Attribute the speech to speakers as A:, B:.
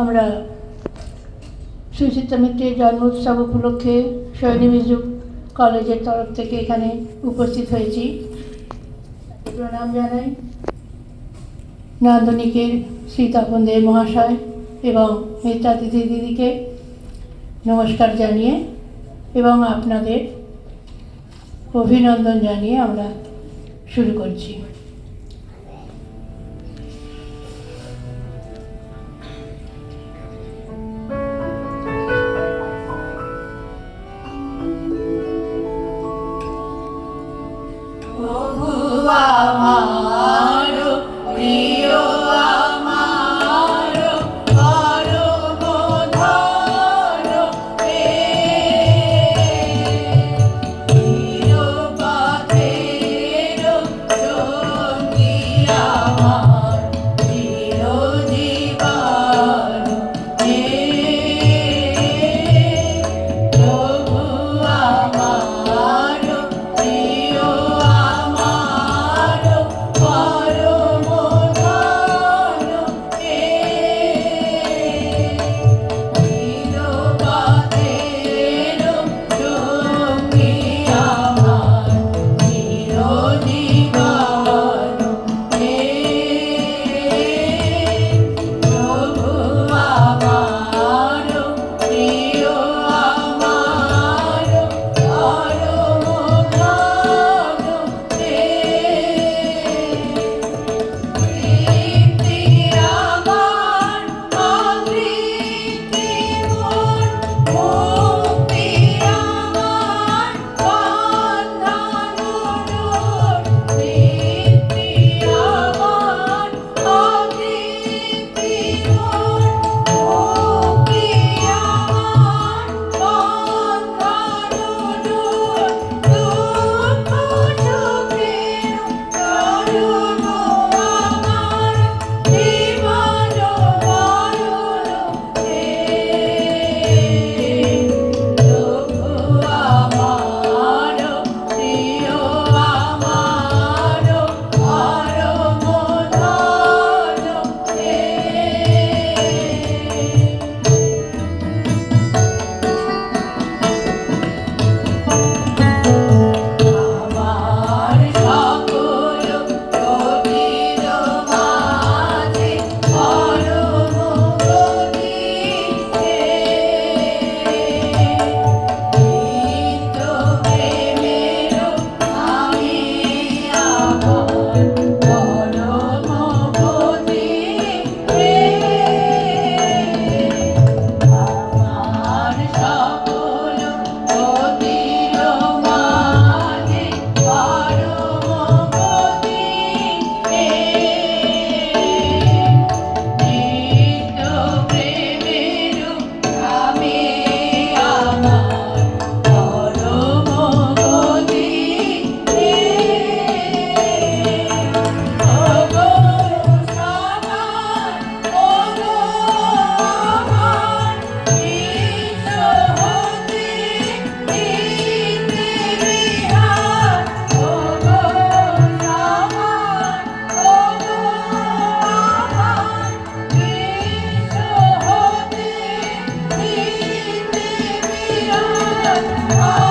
A: আমরা সুচিত্রা মিত্রের জন্ম উৎসব উপলক্ষে সৈনী কলেজের তরফ থেকে এখানে উপস্থিত হয়েছি। প্রণাম জানাই নান্দনিকের শ্রী তপন দেব মহাশয় এবং মিত্রা দিদি দিদিকে নমস্কার জানিয়ে এবং আপনাদের অভিনন্দন জানিয়ে আমরা শুরু করছি। 아. Oh!